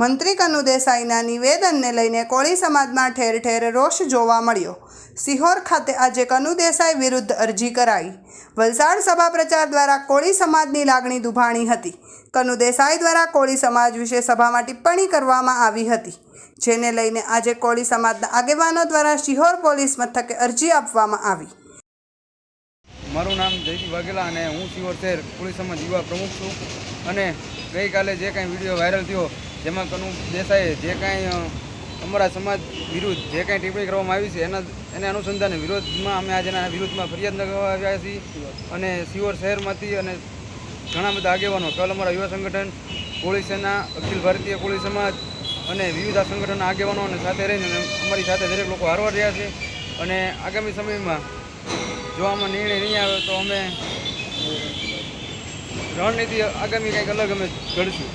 મંત્રી કનુ દેસાઈના નિવેદનને લઈને કોળી સમાજમાં ઠેર ઠેર રોષ જોવા મળ્યો. સિહોર ખાતે આજે કનુ દેસાઈ વિરુદ્ધ અરજી કરાઈ. વલસાડ સભા પ્રચાર દ્વારા કોળી સમાજની લાગણી દુભાણી હતી. કનુ દેસાઈ દ્વારા કોળી સમાજ વિશે સભામાં ટિપ્પણી કરવામાં આવી હતી, જેને લઈને આજે કોળી સમાજના આગેવાનો દ્વારા શિહોર પોલીસ મથકે અરજી આપવામાં આવી. મારું નામ જયદીપ વાઘેલા અને હું સિહોર શહેર પોલીસ સમાજ યુવા પ્રમુખ છું. અને ગઈકાલે જે કાંઈ વીડિયો વાયરલ થયો જેમાં કનુ દેસાઈએ જે કાંઈ અમારા સમાજ વિરુદ્ધ જે કાંઈ ટિપ્પણી કરવામાં આવી છે, એના, એને અનુસંધાને વિરોધમાં અમે આજે એના વિરુદ્ધમાં ફરિયાદ લગાવવા આવ્યા છીએ અને સિયોર શહેરમાંથી અને ઘણા બધા આગેવાનો, કલ અમારા યુવા સંગઠન, પોલીસ સેના, અખિલ ભારતીય કોળી સમાજ અને વિવિધ સંગઠનના આગેવાનો અને સાથે રહીને અમારી સાથે દરેક લોકો હારવાર રહ્યા છે. અને આગામી સમયમાં જો આમાં નિર્ણય નહીં આવે તો અમે રણનીતિ આગામી કંઈક અલગ અમે ઘડશું.